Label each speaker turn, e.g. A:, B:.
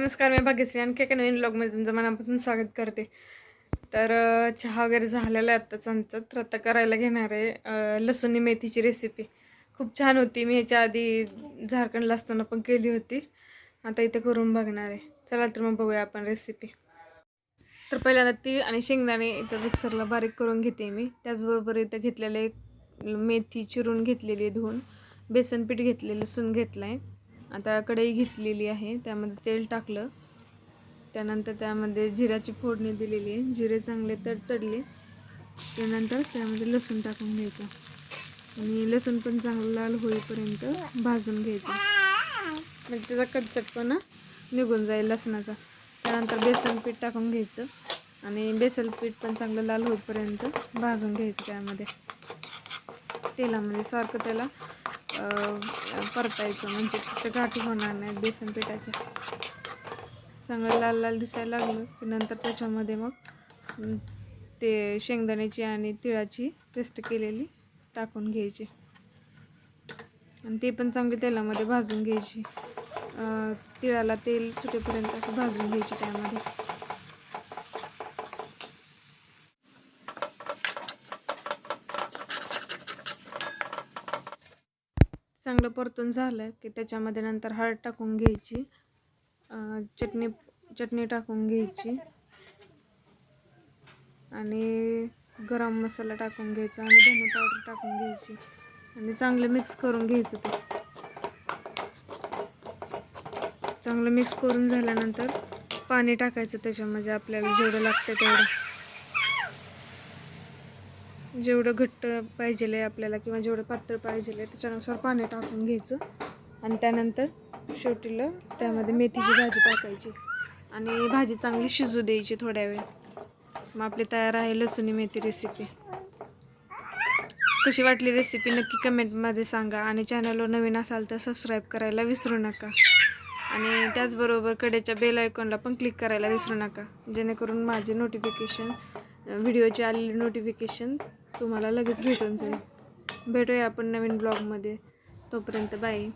A: नमस्कार मी भाग्यश्री आणखी एका नवीन ब्लॉगमध्ये तुमचं मनापासून स्वागत करते. तर चहा वगैरे झालेला आहे आत्ताच आमचं. तर आता करायला घेणार आहे लसूणी मेथीची रेसिपी खूप छान होती. मी ह्याच्या आधी झारखंडला असताना पण केली होती. आता इथे करून बघणार आहे. चला तर मग बघूया आपण रेसिपी तर पहिल्यांदा तीळ आणि शेंगदाणे इथं मिक्सरला बारीक करून घेते मी. त्याचबरोबर इथं घेतलेले मेथी चिरून घेतलेली आहे धुवून. बेसन पीठ लसूण घेतलं आहे आता कढई घेतलेली आहे. त्यामध्ये तेल टाकलं. त्यानंतर त्यामध्ये जिऱ्याची फोडणी दिलेली आहे. जिरे चांगले तडतडले त्यानंतर त्यामध्ये लसूण टाकून घ्यायचं. आणि लसूण पण चांगलं लाल होईपर्यंत भाजून घ्यायचं. म्हणजे त्याचा कच्चटपणा निघून जाईल लसणाचा. त्यानंतर बेसन पीठ टाकून घ्यायचं. आणि बेसन पीठ पण चांगलं लाल होईपर्यंत भाजून घ्यायचं त्यामध्ये. तेलामध्ये सारखं त्याला परतायचं म्हणजे त्याच्या गाठी होणार नाहीत बेसन पिठाच्या. चांगलं लाल लाल दिसायला लागलं. की नंतर त्याच्यामध्ये मग ते शेंगदाण्याची आणि तिळाची पेस्ट केलेली टाकून घ्यायची. आणि ते पण चांगली तेलामध्ये भाजून घ्यायची. तिळाला तेल सुटेपर्यंत असं भाजून घ्यायची त्यामध्ये. चांगलं परतून झालं की त्याच्यामध्ये नंतर हळद टाकून घ्यायची चटणी चटणी टाकून घ्यायची आणि गरम मसाला टाकून घ्यायचा आणि धने पावडर टाकून घ्यायची आणि चांगलं मिक्स करून घ्यायचं ते. चांगलं मिक्स करून झाल्यानंतर पाणी टाकायचं त्याच्यामध्ये आपल्याला जेवढं लागतं तेवढं. जेवढं घट्ट पाहिजे आहे आपल्याला किंवा जेवढं पातळ पाहिजे आहे त्याच्यानुसार पाणी टाकून घ्यायचं. आणि त्यानंतर शेवटीला त्यामध्ये मेथीची भाजी टाकायची. आणि भाजी चांगली शिजू द्यायची थोड्या वेळ. मग आपली तयार आहे लसुणी मेथी रेसिपी कशी वाटली रेसिपी नक्की कमेंटमध्ये सांगा. आणि चॅनलवर नवीन असाल तर सबस्क्राईब करायला विसरू नका. आणि त्याचबरोबर कडेच्या बेल आयकॉनला पण क्लिक करायला विसरू नका. जेणेकरून माझे नोटिफिकेशन व्हिडिओचे आलेले नोटिफिकेशन तुम्हाला लगेच भेटून जाईल. भेटूया आपण नवीन ब्लॉगमध्ये तोपर्यंत बाय.